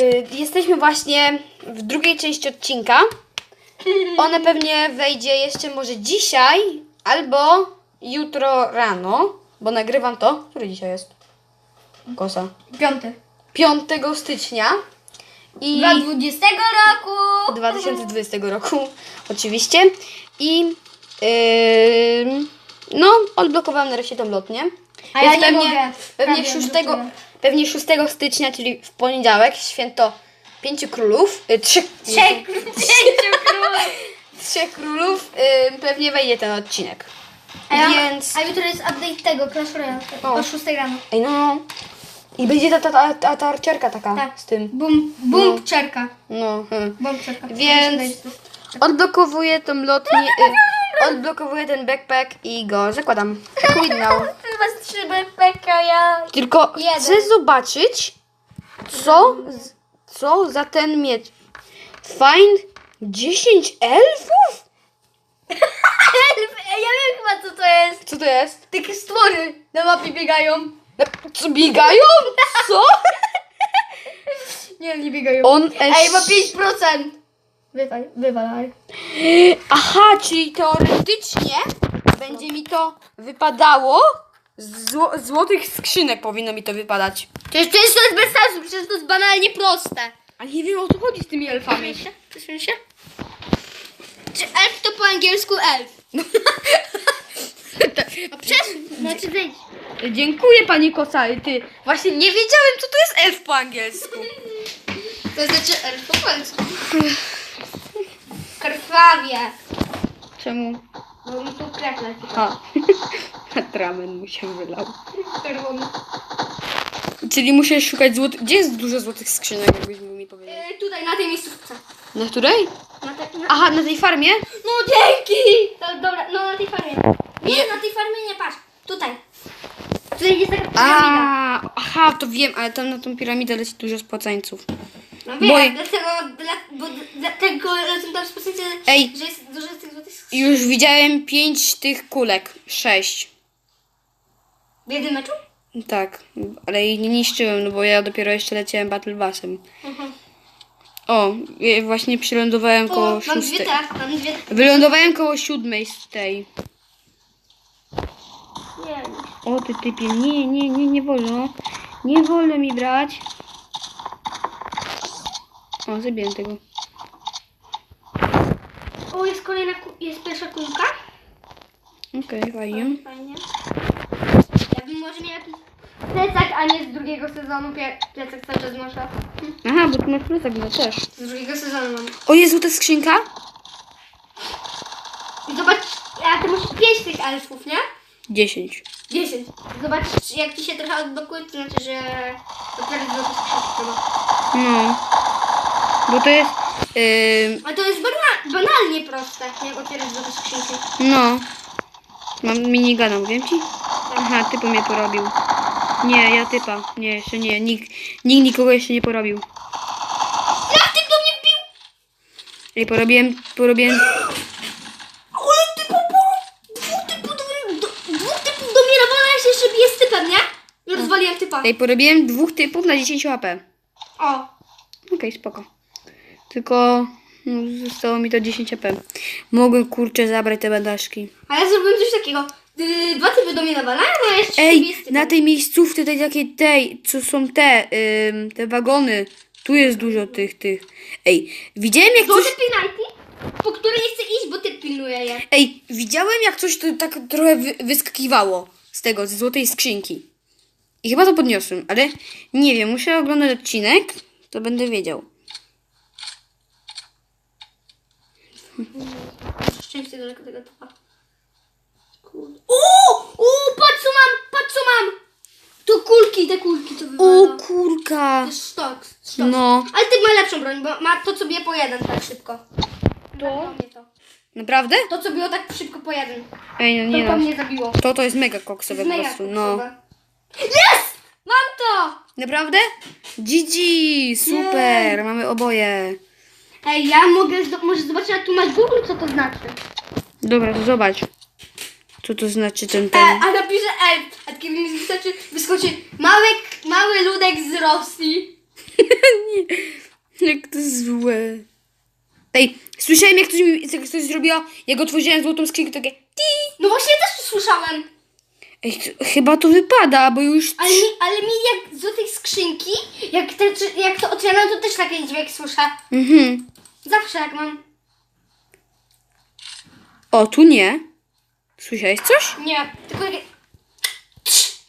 y, jesteśmy właśnie w drugiej części odcinka. Ona pewnie wejdzie jeszcze może dzisiaj albo jutro rano, bo nagrywam to. Który dzisiaj jest? Kosa. Piąty. 5 stycznia i 2020 roku. 2020 roku oczywiście. I ym, no, odblokowałam nareszcie tą lotnię. A ja Więc nie pewnie, mogę. pewnie, Prawie 6, odblokuję. pewnie 6 stycznia, czyli w poniedziałek, święto pięciu królów, y, trzech, Trzech, pięciu królów. trzech królów, y, pewnie wejdzie ten odcinek. A, ja, Więc, a jutro jest update tego, Clash Royale. O. O 6 rano. ej no, i będzie ta, ta, ta, ta, ta arciarka taka Tak. z tym. Bum, bum, czerka. No, hmm. Bum, czerka. Więc odblokowuję tą lotnię, y, odblokowuję ten backpack i go zakładam. Now. Was trzy BPK, ja... Tylko Jeden. chcę zobaczyć, co, co za ten miecz. Find 10 elfów? Ja wiem chyba co to jest. Co to jest? Takie stwory na mapie biegają. Na- Co biegają? Co? Nie, nie biegają. On Ej, ma es- 5%. Wywal, wywalaj. Aha, czyli teoretycznie będzie mi to wypadało. Zło złotych skrzynek powinno mi to wypadać. Przecież, przecież to jest bez sensu, przecież to jest banalnie proste. A nie wiem o co chodzi z tymi elfami. Przesuń się. Czy elf to po angielsku elf? A przesuń, znaczy wejdź. Dziękuję pani Kosary, ty. Właśnie nie wiedziałem co to jest elf po angielsku. To znaczy elf po polsku. Krwawie. Czemu? Bo mi tu krew leci. A, ramen mu się wylał. Czerwony. Czyli muszę szukać złotych. Gdzie jest dużo złotych skrzynek, jakbyś mógł mi powiedzieć? E, tutaj, na tej miejscówce. Na której? Na te, na... Aha, na tej farmie? No dzięki! To, dobra, no na tej farmie. Nie, Je- na tej farmie nie patrz. Tutaj. Tutaj jest taka piramida. A, aha, to wiem, ale tam na tą piramidę leci dużo spłacańców. No wiem, dlatego, dla, bo dlatego lecą tam sposobie, Ej. że jest dużo z tych złotych Już widziałem pięć tych kulek. Sześć. W jednym meczu? Tak, ale ich nie niszczyłem, no bo ja dopiero jeszcze leciałem Battle Bassem. Mhm. O, właśnie przylądowałem To koło mam dwie szóstej. teraz, mam dwie. Wylądowałem koło siódmej z tej. Nie. O ty typie, nie, nie, nie, nie wolno. Nie wolno mi brać. O, zabiłem tego. O, jest kolejna, ku- jest pierwsza kulka. Okej, fajnie. Fajnie. Może miał jakiś plecak, a nie z drugiego sezonu. Pie- Plecak cały czas noszę. Aha, bo tu masz plecak, no też. Z drugiego sezonu mam. O Jezu, ta skrzynka? I zobacz, a ty masz pięć tych elfów, nie? Dziesięć. 10. Zobacz, jak ci się trochę odblokuje, to znaczy, że dopiero do skrzynki No. Bo to jest... Yy, Ale to jest bana- banalnie proste, jak otwierać do skrzynki. no. Mam minigana, mówię ci? Aha, typo mnie porobił. Nie, ja typa. Nie, jeszcze nie. Nikt, nikt nikogo jeszcze nie porobił. Jak ty do mnie wbił? Ej, porobiłem, porobiłem... Ale ty po dwóch typów do, dwóch typów do mnie jeszcze bije z typem, nie? I rozwaliłem typa. Ej, porobiłem dwóch typów na 10 AP. O. Okej, spoko. Tylko no, zostało mi to 10 AP. Mogłem kurczę zabrać te bandażki. A ja zrobiłem coś takiego. Dwa typy do mnie nawalają, a jeszcze Ej, na tej miejscówce tej takiej tej, co są te, ym, te wagony. Tu jest dużo tych, tych. Ej, widziałem jak Złote coś... pinajki, po które nie chcę iść, bo typ pilnuje je. Ej, widziałem jak coś tu tak trochę wy, wyskakiwało z tego, ze złotej skrzynki. I chyba to podniosłem, ale nie wiem, muszę oglądać odcinek, to będę wiedział. Szczęście daleko tego. O! O! Patrz co mam! Patrz co mam! Tu kulki, te kulki to O wywalą. To kurka! jest sztok. sztok. No, Ale ty ma lepszą broń, bo ma to co bije po jeden tak szybko. To? to. naprawdę? To co biło tak szybko po jeden. Ej, no To nie po no. mnie zabiło. To to jest mega To koksowe po mega prostu, no. Jest! Mam to! Naprawdę? GG, super, mamy oboje. Ej, ja mogę, zdo- może zobaczyć, a tu masz Google, co to znaczy. Dobra, to zobacz. Co to znaczy ten E, ten? a napiszę elf, a kiedy mi wystarczy, wyskoczy mały, mały ludek z Rosji. złe. Ej, słyszałem jak ktoś, mi, jak ktoś zrobiła, jak otworzyłem złotą skrzynkę, takie ti. No właśnie też to słyszałem. Ej, to, chyba to wypada, bo już... Ale mi, ale mi jak z tej skrzynki, jak, te, jak to otwieram, to też taki dźwięk słyszę. Mhm. Zawsze jak mam. O, tu nie. Słyszałeś coś? Nie, tylko takie...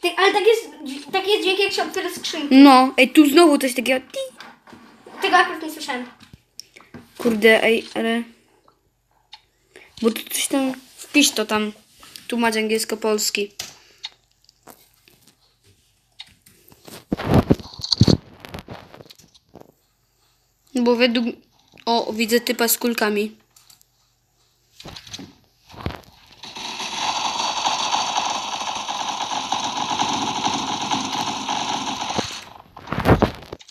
Tak, ale tak jest, taki jest dźwięk jak się otwiera skrzynki. No, ej, tu znowu coś takiego ti. Tego akurat nie słyszałem. Kurde, ej, ale... Bo tu coś tam... Wpisz to tam. Tłumacz angielsko-polski. Bo według... O, widzę typa z kulkami.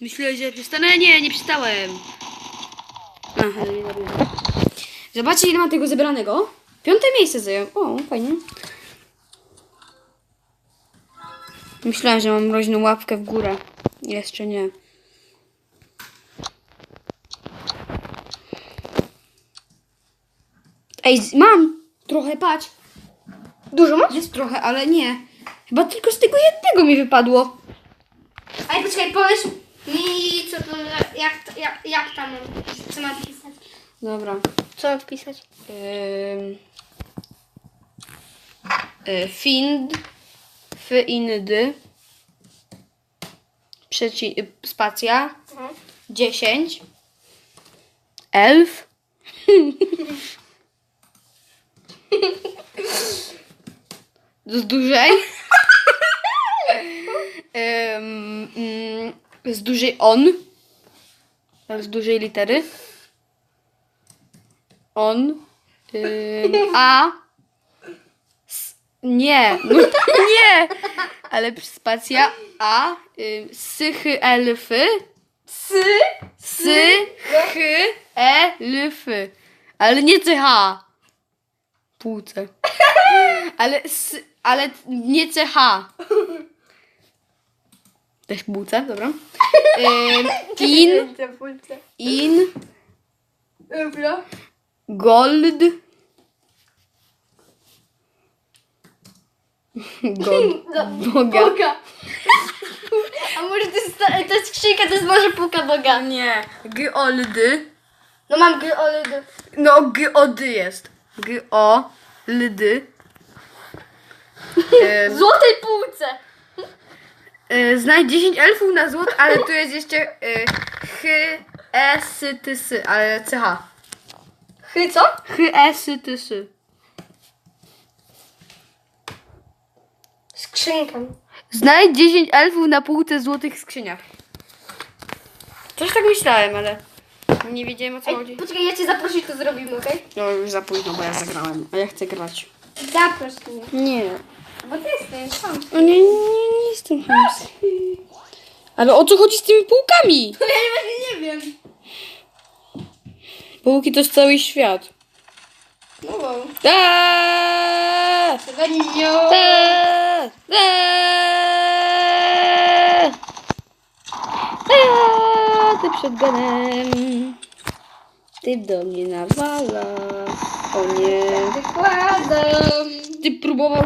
Myślę, że przestanę. Nie, nie przestałem. Aha, nie zrobiłem. Zobaczcie, ile mam tego zebranego. Piąte miejsce zajął. O, fajnie. Myślałem, że mam mroźną łapkę w górę. Jeszcze nie. Ej, mam! Trochę, patrz. Dużo masz? Jest trochę, ale nie. Chyba tylko z tego jednego mi wypadło. Ej, poczekaj, powiedz mi, co to, jak, jak, jak tam, co mam pisać? Dobra. Co mam wpisać? Ym, y, Find, findy, przeci, y, spacja, 10, elf, z dużej, Ym, mm, z dużej on, z dużej litery, on, ym, a, s, nie, no, nie, ale spacja, a, ym, sychy elfy, Sy? sy, chy, elfy, ale nie ch, płuce, ale, s, ale nie ch, też płuce, dobra, Ym, in, in, Dobra. Gold. Gold. Boga. Boga. A może to jest, ta, to jest skrzynka, to jest może półka Boga. Nie. Goldy. No mam gry oledy. No, gody jest. G-O-L-D. W złotej półce. E, Znajdź 10 elfów na złot, ale tu jest jeszcze e, H, E, S, T, S, ale CH. Chy co? H, E, S, T, S. Skrzynka. Znajdź 10 elfów na półce złotych skrzyniach. Coś tak myślałem, ale nie wiedziałem o co Ej, chodzi. poczekaj, ja cię zaproszę i to zrobimy, okej? No już za późno, bo ja zagrałem, a ja chcę grać. Zaproś mnie. Nie. Bo ty jesteś sam. O nie, nie, jestem chamski. Ale o co chodzi z tymi półkami? Ja właśnie nie wiem. Półki to jest cały świat. No wow. Eee! Eee! Eee! Eee! Ty przed ganem. Ty do mnie nawala. O nie. Wykładam. Ty próbował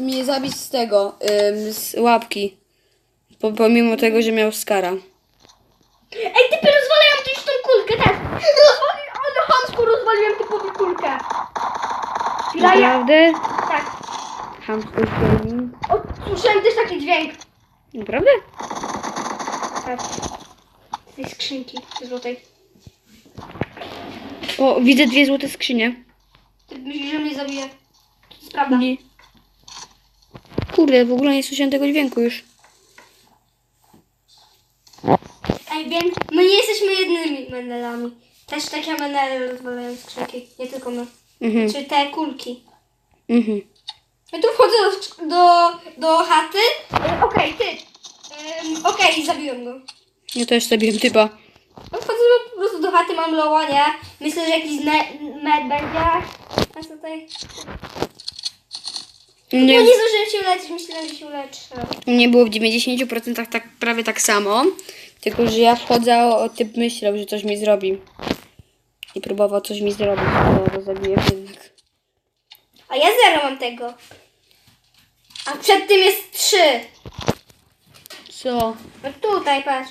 mnie zabić z tego, ym, z łapki. Po, pomimo tego, że miał skara. Ej, typy rozwalają tu już tą kulkę też. Rozwali, ale chamsko rozwaliłem typowi kulkę. Naprawdę? Tak. Hamsko gaming. O, słyszałem też taki dźwięk. Naprawdę? Tak. Z tej skrzynki złotej. O, widzę dwie złote skrzynie. Ty myślisz, że mnie zabije? Prawda. Nie. Kurde, w ogóle nie słyszałem tego dźwięku już. Ej, wiem, my nie jesteśmy jedynymi menelami. Też takie menele rozwalają skrzynki, nie tylko my. Mhm, Czy te kulki. mhm. Ja tu wchodzę do, do, do chaty. E, Okej, ty. Ym, Okej, zabiłem go. Ja też zabiłem typa. No Wchodzę po prostu do chaty, mam loła, nie? Myślę, że jakiś ne- med będzie. A tutaj... No Nie, nie zdążyłem się uleczyć, myślałem, że się uleczę. nie było w 90% tak prawie tak samo. Tylko, że ja wchodzę, o typ myślał, że coś mi zrobi. I próbował coś mi zrobić, ale go zabiję jednak. A ja zero mam tego. A przed tym jest trzy. Co? No tutaj, patrz.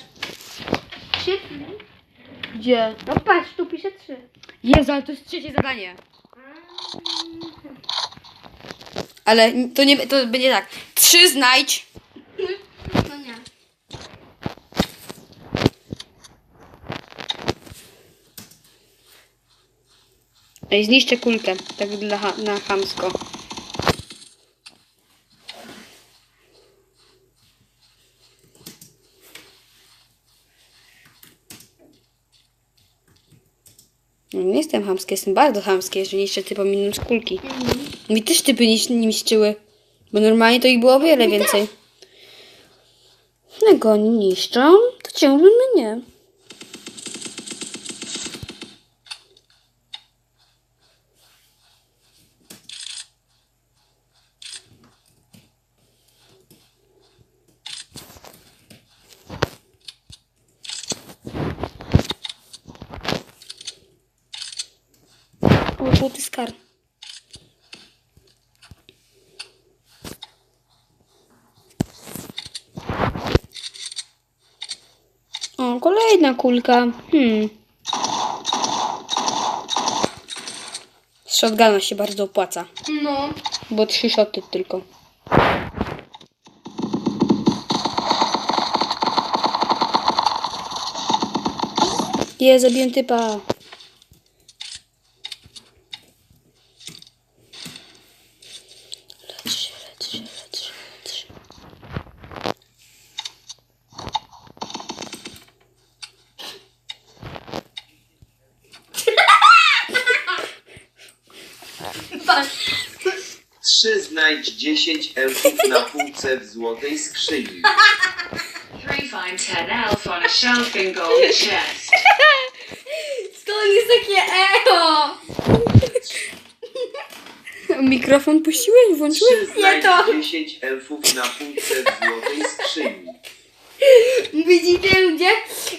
Trzy? Gdzie? No patrz, tu pisze trzy. Jezu, ale to jest trzecie zadanie. Ale to nie, to będzie tak. Trzy znajdź. No nie. Ej, zniszczę kulkę. Tak dla, na chamsko. Jestem chamski, jestem bardzo chamski, że niszczę typom minąć kulki. Mi też typy niś- nie niszczyły. Bo normalnie to ich było o wiele więcej. Jak oni niszczą, to ciągle mnie. O, kolejna kulka. Hmm. Z shotguna się bardzo opłaca. No. Bo trzy shoty tylko. Je, zabiłem typa. Lecz się, lecz się, lecz się, lecz się. Patrz. 3 znajdź 10 elfów na półce w złotej skrzyni. Three find ten elf on a shelf in gold chest. Skąd jest takie echo? Mikrofon puściłeś? Włączyłeś? 3 znajdź to. 10 elfów na półce w złotej skrzyni. Widzicie ludzie?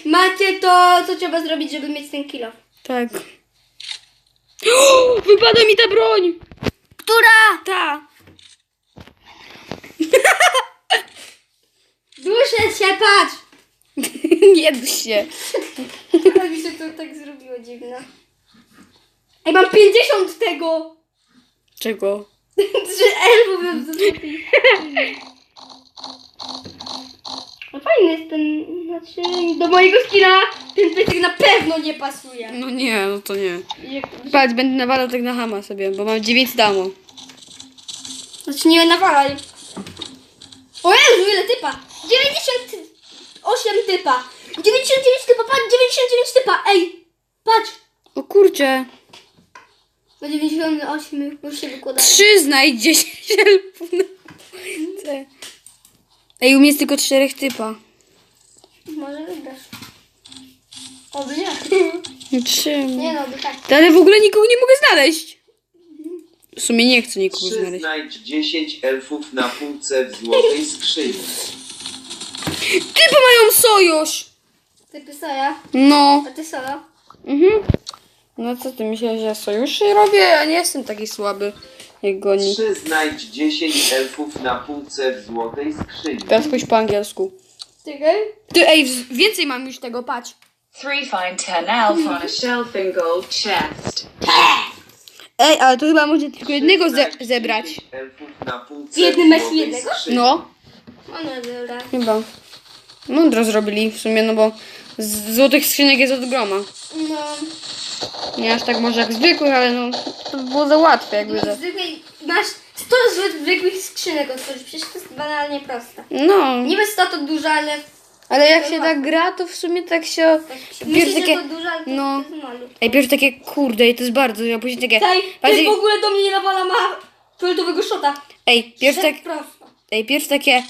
Macie to, co trzeba zrobić, żeby mieć ten kilo. Tak. Wypada mi ta broń! Która? Ta! Duszę się, patrz! Nie duś się. Ale mi się to tak zrobiło dziwne. Ej, mam 50 tego! Czego? Trzy elfów bym zrobił. No fajny jest ten, znaczy do mojego skina ten plecak na pewno nie pasuje. No nie, no to nie. Jak, Patrz, będę nawalał tak na hama sobie, bo mam 9 damo. znaczy nie nawalaj. O Jezu, ile typa! 98 typa! 99 typa, patrz, 99 typa, ej! Patrz! O kurczę. Na 98 już się wykładają. 3 znajdź 10 elfów na półce. Ej, u mnie jest tylko czterech typa. Może wygrasz. Oby nie. Trzy. Nie no, by tak. Ale w ogóle nikogo nie mogę znaleźć. W sumie nie chcę nikogo 3 znaleźć. znajdź 10 elfów na półce w złotej skrzyni. Typy mają sojusz! Ty pisaja, No. a ty solo. Mhm. No co ty myślisz, że ja sojuszy robię? Ja nie jestem taki słaby jak goni. 3 znajdź 10 elfów na półce w złotej skrzyni. Teraz pójdź po angielsku. Czekaj. Ty, ej, więcej mam już tego, patrz. Three find ten elf on a shelf in gold chest. Ej, ale to chyba może tylko jednego ze Znajdź zebrać. 10 elfów na półce W jednym masz złotej jednego? skrzyni. No, O no dobra. chyba. Mądro zrobili w sumie, no bo z złotych skrzynek jest od groma. No. Nie aż tak może jak zwykłych, ale no to by było za łatwe jakby. no Za... zwykłej, masz 100 zwykłych skrzynek otworzyć, przecież to jest banalnie proste. No, Niby 100 to dużo, ale ale jak się tak gra, to w sumie tak się... myślisz, Pierwsze takie... że to dużo, ale to no. jest malutkie. Ej, pierwsze takie, kurde, i to jest bardzo, a później takie... Taj, bardziej- ty w ogóle do mnie nie nawala ma fioletowego szota. Ej, pierwsze tak... Prosto. Ej, pierwsze takie...